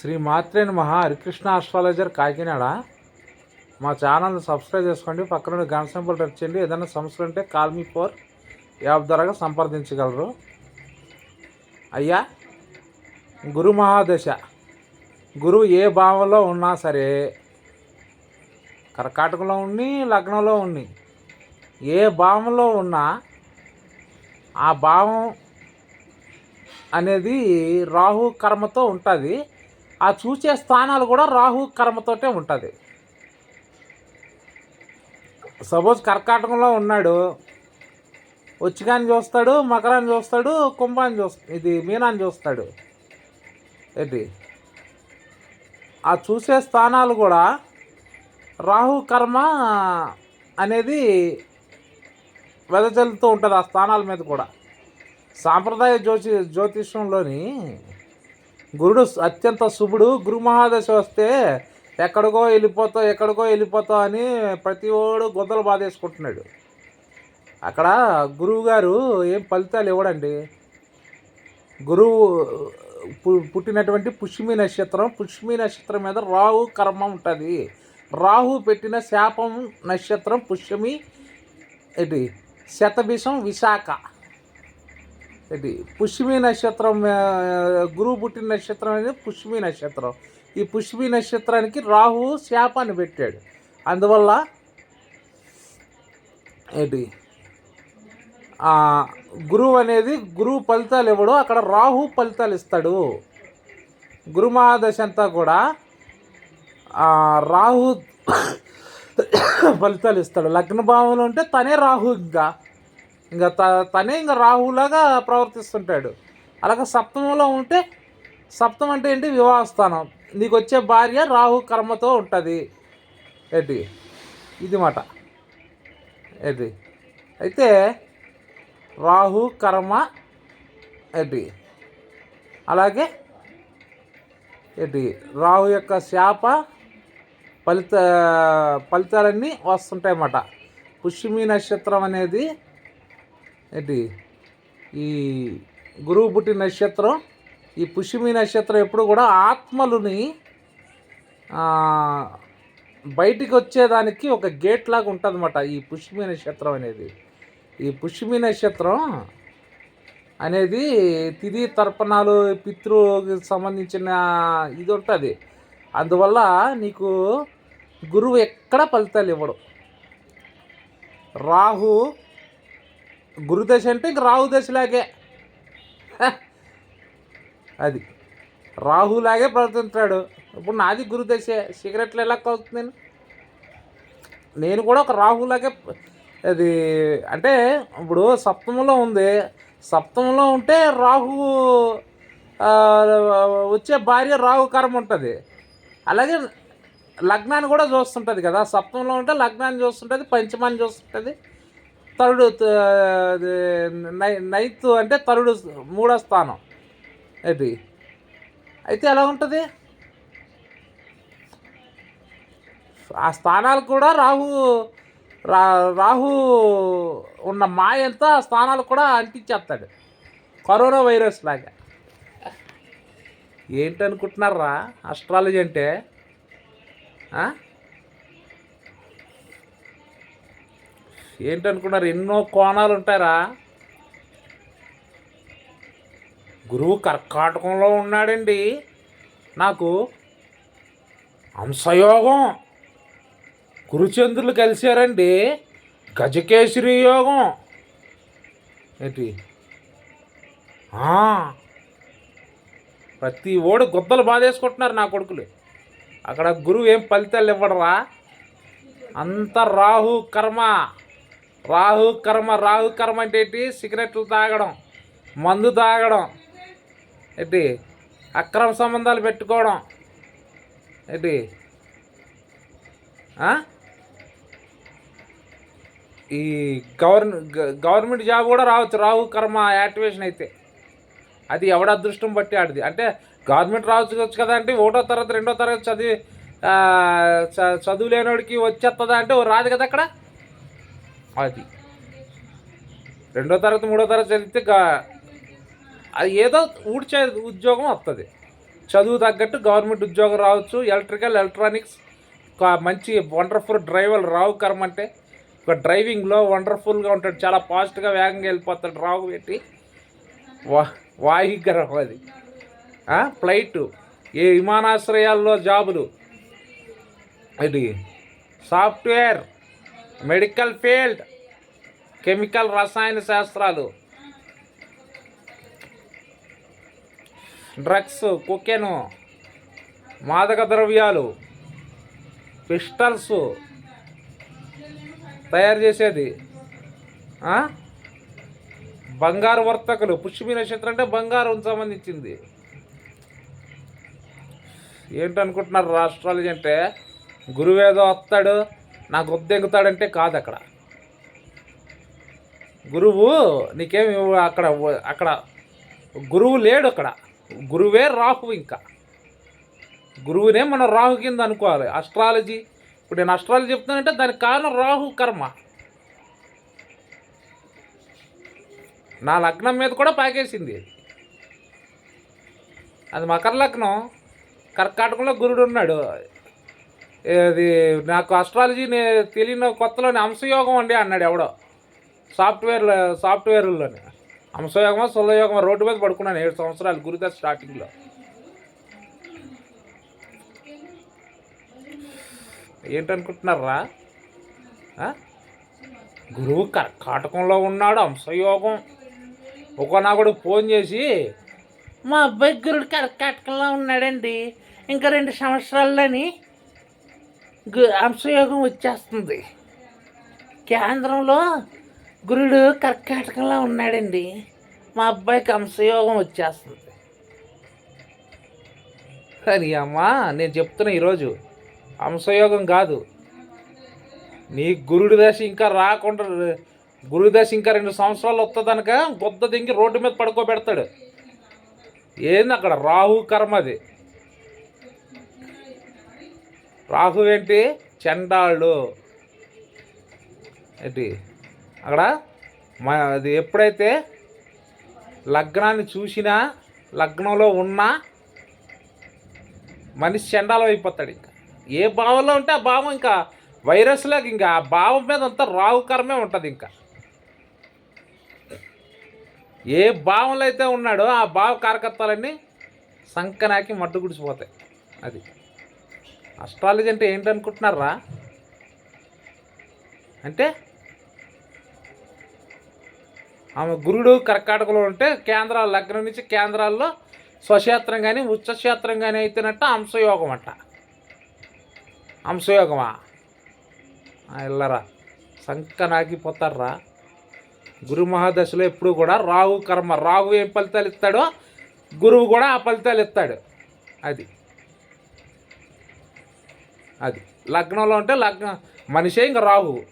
శ్రీ మాత్రేని మహా హరికృష్ణ ఆస్ట్రాలజర్ కాకినాడ. మా ఛానల్ సబ్స్క్రైబ్ చేసుకోండి. పక్కన గన్ సింబల్ టచ్ చేయండి. ఏదైనా సమస్యలు ఉంటే కాల్ మీ ఫోర్. యాప్ ద్వారా సంప్రదించగలరు. అయ్యా గురు మహాదశ. గురువు ఏ భావంలో ఉన్నా సరే కర్కాటకంలో ఉండి లగ్నంలో ఉండి ఏ భావంలో ఉన్నా ఆ భావం అనేది రాహు కర్మతో ఉంటుంది. ఆ చూసే స్థానాలు కూడా రాహు కర్మతోటే ఉంటుంది. సపోజ్ కర్కాటకంలో ఉన్నాడు ఉచ్చికాన్ని చూస్తాడు మకరాన్ని చూస్తాడు కుంభాన్ని చూస్ ఇది మీనాన్ని చూస్తాడు. ఏంటి? ఆ చూసే స్థానాలు కూడా రాహు కర్మ అనేది వెదజల్లుతూ ఉంటుంది ఆ స్థానాల మీద కూడా. సాంప్రదాయ జ్యోతి జ్యోతిష్యంలోని గురుడు అత్యంత శుభుడు. గురు మహాదశ వస్తే ఎక్కడికో వెళ్ళిపోతావు ఎక్కడికో వెళ్ళిపోతావు అని ప్రతి ఓడు గొంతలు బాధేసుకుంటున్నాడు. అక్కడ గురువు గారు ఏం ఫలితాలు ఇవ్వడండి? గురువు పుట్టినటువంటి పుష్మి నక్షత్రం పుష్మి నక్షత్రం మీద రాహు కర్మ ఉంటుంది. రాహు పెట్టిన శాపం నక్షత్రం పుష్యమి ఇది శతభిషం విశాఖ. ఏంటి? పుష్మి నక్షత్రం గురువు పుట్టిన నక్షత్రం అనేది పుష్మి నక్షత్రం. ఈ పుష్మి నక్షత్రానికి రాహు శాపాన్ని పెట్టాడు. అందువల్ల ఏంటి? గురువు అనేది గురువు ఫలితాలు ఇవ్వడు అక్కడ రాహు ఫలితాలు ఇస్తాడు. గురుమహాదశ అంతా కూడా రాహు ఫలితాలు ఇస్తాడు. లగ్న భావంలో ఉంటే తనే రాహు ఇంకా. ఇంకా త తనే ఇంకా రాహులాగా ప్రవర్తిస్తుంటాడు. అలాగే సప్తమంలో ఉంటే సప్తం అంటే ఏంటి? వివాహస్థానం. నీకు వచ్చే భార్య రాహు కర్మతో ఉంటుంది. ఏంటి? ఇది మాట. ఏంటి? అయితే రాహు కర్మ ఏంటి? అలాగే ఏంటి? రాహు యొక్క శాప ఫలిత ఫలితాలన్నీ వస్తుంటాయి అన్నమాట పుష్యమి నక్షత్రం అనేది ఏంటి? ఈ గురువు పుట్టిన నక్షత్రం ఈ పుష్యమి నక్షత్రం ఎప్పుడు కూడా ఆత్మలుని బయటికి వచ్చేదానికి ఒక గేట్ లాగా ఉంటుందన్నమాట ఈ పుష్యమి నక్షత్రం అనేది. ఈ పుష్యమి నక్షత్రం అనేది తిది తర్పణాలు పితృకి సంబంధించిన ఇది ఉంటుంది. అందువల్ల నీకు గురువు ఎక్కడ ఫలితాలు ఇవ్వడు. రాహు గురుదశ అంటే ఇంక రాహు దశలాగే. అది. రాహులాగే ప్రవర్తించాడు. ఇప్పుడు నాది గురుదశే సిగరెట్లు ఎలా కలుగుతుంది నేను? నేను కూడా ఒక రాహులాగే అది అంటే ఇప్పుడు సప్తమంలో ఉంది. సప్తమంలో ఉంటే రాహు వచ్చే భార్య రాహు కర్మ ఉంటుంది. అలాగే లగ్నాన్ని కూడా చూస్తుంటుంది కదా. సప్తంలో ఉంటే లగ్నాన్ని చూస్తుంటుంది పంచమాన్ని చూస్తుంటుంది. తరుడు అది నై నైన్త్ అంటే తరుడు మూడో స్థానం. అది అయితే ఎలా ఉంటుంది? ఆ స్థానాలు కూడా రాహు రా రాహు ఉన్న మాయంతా ఆ స్థానాలు కూడా అంటించేస్తాడు. కరోనా వైరస్ లాగా. ఏంటనుకుంటున్నారా? అస్ట్రాలజీ అంటే ఏంటనుకున్నారు? ఎన్నో కోణాలు ఉంటారా గురువు కర్కాటకంలో ఉన్నాడండి. నాకు అంశయోగం గురుచంద్రులు కలిశారండి. గజకేశ్వరి యోగం. ఏంటి? ప్రతి ఓడు గుద్దలు బాధేసుకుంటున్నారు నా కొడుకులు. అక్కడ గురువు ఏం ఫలితాలు ఇవ్వడరా? అంత రాహు కర్మ. రాహు కర్మ రాహు కర్మ అంటే ఏంటి? సిగరెట్లు తాగడం మందు తాగడం ఏంటి? అక్రమ సంబంధాలు పెట్టుకోవడం ఏంటి? ఈ గవర్న గ- గవర్నమెంట్ జాబ్ కూడా రావచ్చు. రాహు కర్మ యాక్టివేషన్ అయితే. అది ఎవడ అదృష్టం బట్టి ఆడిది. అంటే గవర్నమెంట్ రావచ్చు కదా అంటే ఒకటో తరగతి రెండో తరగతి చదివి చ- చదువు లేనివాడికి వచ్చేస్తుందా అంటే ఓ రాదు కదా అక్కడ? అది. రెండో తరగతి మూడో తరగతి చదివితే అది ఏదో ఊడ్చే ఉద్యోగం వస్తుంది చదువు తగ్గట్టు గవర్నమెంట్ ఉద్యోగం రావచ్చు ఎలక్ట్రికల్ ఎలక్ట్రానిక్స్ ఒక మంచి వండర్ఫుల్ డ్రైవర్ రావు కర్మ అంటే ఒక డ్రైవింగ్లో వండర్ఫుల్గా ఉంటాడు చాలా ఫాస్ట్గా వేగంగా వెళ్ళిపోతాడు రావు పెట్టి. వా వాయుగ్రహం అది. ఫ్లైటు ఫ్లైట్ ఏ విమానాశ్రయాల్లో జాబులు? ఇది సాఫ్ట్వేర్. మెడికల్ ఫీల్డ్ కెమికల్ రసాయన శాస్త్రాలు డ్రగ్స్ కుకెను మాదక ద్రవ్యాలు పిస్టల్స్ తయారు చేసేది. బంగారు వర్తకులు పుష్యమి నక్షత్రం అంటే బంగారం సంబంధించింది. ఏంటనుకుంటున్నారు రాష్ట్రాలు అంటే గురువేదో వస్తాడు నాకు గుద్దెంగుతాడంటే కాదు అక్కడ గురువు నీకేమి అక్కడ అక్కడ గురువు లేడు అక్కడ. గురువే రాహు ఇంకా. గురువునే మనం రాహు కింద అనుకోవాలి. అస్ట్రాలజీ ఇప్పుడు నేను అస్ట్రాలజీ చెప్తానంటే దానికి కారణం రాహు కర్మ. నా లగ్నం మీద కూడా పాకేసింది. అది మకర లగ్నం. కర్కాటకంలో గురుడు ఉన్నాడు. ఇది నాకు అస్ట్రాలజీ తెలియని కొత్తలోని అంశయోగం అండి అన్నాడు ఎవడో. సాఫ్ట్వేర్ సాఫ్ట్వేర్లోనే అంశయోగమా సులయోగమో రోడ్డు మీద పడుకున్నాను ఏడు సంవత్సరాలు గురుదశ స్టార్టింగ్లో ఏంటనుకుంటున్నారా? గురువు కర్కాటకంలో ఉన్నాడు అంశయోగం కూడా ఫోన్ చేసి మా అబ్బాయి గురుడు కర్కాటకంలో ఉన్నాడండి. ఇంకా రెండు సంవత్సరాల్లోని అంశయోగం వచ్చేస్తుంది. కేంద్రంలో గురుడు కర్కాటకంలో ఉన్నాడండి. మా అబ్బాయికి అంశయోగం వచ్చేస్తుంది. కానీ అమ్మా నేను చెప్తున్నా ఈరోజు. అంశయోగం కాదు. నీ గురుడి దశ ఇంకా రాకుండా గురుడి దశ ఇంకా రెండు సంవత్సరాలు వస్తుందనక గొద్ద దింగి రోడ్డు మీద పడుకోబెడతాడు. ఏంది అక్కడ రాహు కర్మ అది? రాహు ఏంటి? చండాళ్ళు ఏంటి? అక్కడ మా అది ఎప్పుడైతే లగ్నాన్ని చూసినా లగ్నంలో ఉన్నా మనిషి చండాలం అయిపోతాడు ఇంకా. ఏ భావంలో ఉంటే ఆ భావం ఇంకా వైరస్లోకి ఇంకా ఆ భావం మీద అంతా రాహుకరమే ఉంటుంది ఇంకా. ఏ భావంలో అయితే ఉన్నాడో ఆ భావ కార్యకర్తలన్నీ సంకనాకి మట్టుగుడిచిపోతాయి అది. అస్ట్రాలజీ అంటే ఏంటనుకుంటున్నారా? అంటే? ఆమె గురుడు కర్కాటకలో ఉంటే కేంద్రాల లగ్నం నుంచి కేంద్రాల్లో స్వక్షేత్రం కానీ ఉచ్చక్షేత్రం కానీ అయితేనట్ట అంశయోగం అంట. అంశయోగమా? వెళ్ళరా సంక నాకిపోతారా గురు మహాదశలో ఎప్పుడు కూడా రాహు కర్మ రాహు ఏం ఫలితాలు ఇస్తాడో గురువు కూడా ఆ ఫలితాలు ఇస్తాడు. అది. అది. లగ్నంలో ఉంటే లగ్న. మనిషే ఇంకా రాహు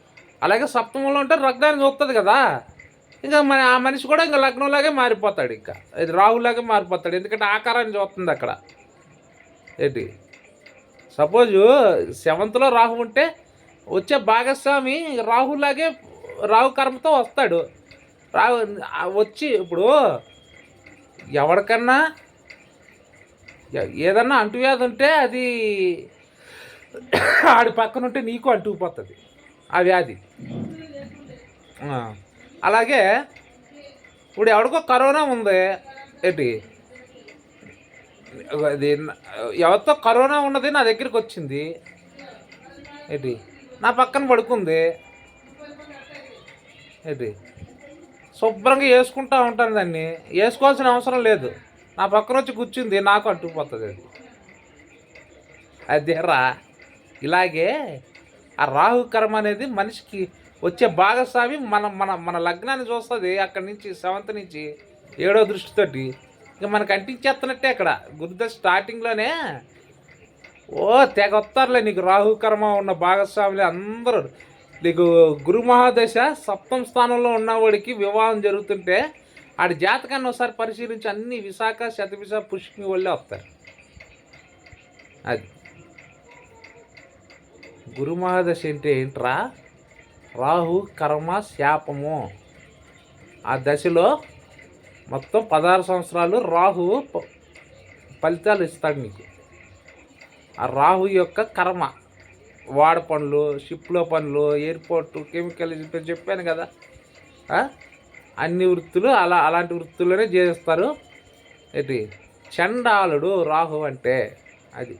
అలాగే సప్తమంలో ఉంటే లగ్నాన్ని చూస్తుంది కదా. ఇంకా మన ఆ మనిషి కూడా ఇంకా లగ్నంలాగే మారిపోతాడు ఇంకా. ఇది రాహులాగే మారిపోతాడు. ఎందుకంటే ఆకారాన్ని చూస్తుంది అక్కడ. ఏంటి? సపోజు సెవెంత్లో రాహు ఉంటే వచ్చే భాగస్వామి రాహులాగే రాహు కర్మతో వస్తాడు. రాహు వచ్చి ఇప్పుడు ఎవరికన్నా ఏదన్నా అంటువ్యాధి ఉంటే అది ఆడి పక్కన ఉంటే నీకు అంటుకుపోతుంది ఆ. వ్యాధి అలాగే ఇప్పుడు ఎవరికో కరోనా ఉంది. ఏంటి? అది ఎవరితో కరోనా ఉన్నది నా దగ్గరికి వచ్చింది. ఏంటి? నా పక్కన పడుకుంది. ఏంటి? శుభ్రంగా వేసుకుంటా ఉంటాను దాన్ని. వేసుకోవాల్సిన అవసరం లేదు. నా పక్కన వచ్చి కూర్చుంది. నాకు అంటుకుపోతుంది అది. అదేరా ఇలాగే ఆ రాహు కర్మ అనేది మనిషికి వచ్చే భాగస్వామి మన మన మన లగ్నాన్ని చూస్తుంది. అక్కడి నుంచి సెవెంత్ నుంచి ఏడో దృష్టితోటి. ఇక మనకు అంటించేస్తున్నట్టే అక్కడ. గురుదశ స్టార్టింగ్లోనే ఓ తెగ వస్తారులే నీకు రాహు కర్మ ఉన్న భాగస్వాములు అందరూ. నీకు గురు మహాదశ సప్తమ స్థానంలో ఉన్నవాడికి వివాహం జరుగుతుంటే ఆడి జాతకాన్ని ఒకసారి పరిశీలించి అన్ని విశాఖ శతవిశ పుష్కి వాళ్ళే వస్తారు. అది. గురు మహాదశ అంటే ఏంట్రా? రాహు కర్మ శాపము. ఆ దశలో మొత్తం పదహారు సంవత్సరాలు రాహు ప- ఫలితాలు ఇస్తాడు నీకు. ఆ రాహు యొక్క కర్మ. వాడ పనులు షిప్లో పనులు ఎయిర్పోర్ట్ కెమికల్ ఇప్పుడు చెప్పాను కదా. అన్ని వృత్తులు అలా అలాంటి వృత్తుల్లోనే చేస్తారు. ఏంటి? చండాలుడు రాహు అంటే అది.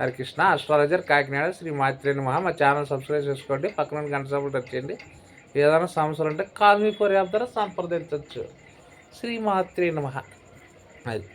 హరికృష్ణ అస్ట్రాలజర్ కాకినాడ శ్రీ మాత్రే మహా మా ఛానల్ సబ్స్క్రైబ్ చేసుకోండి. పక్కన గంట సభలు టచ్ ఏదైనా సమస్యలు ఉంటే కాల్ మీ యాప్ ద్వారా సంప్రదించవచ్చు శ్రీ మాత్రే మహా అది.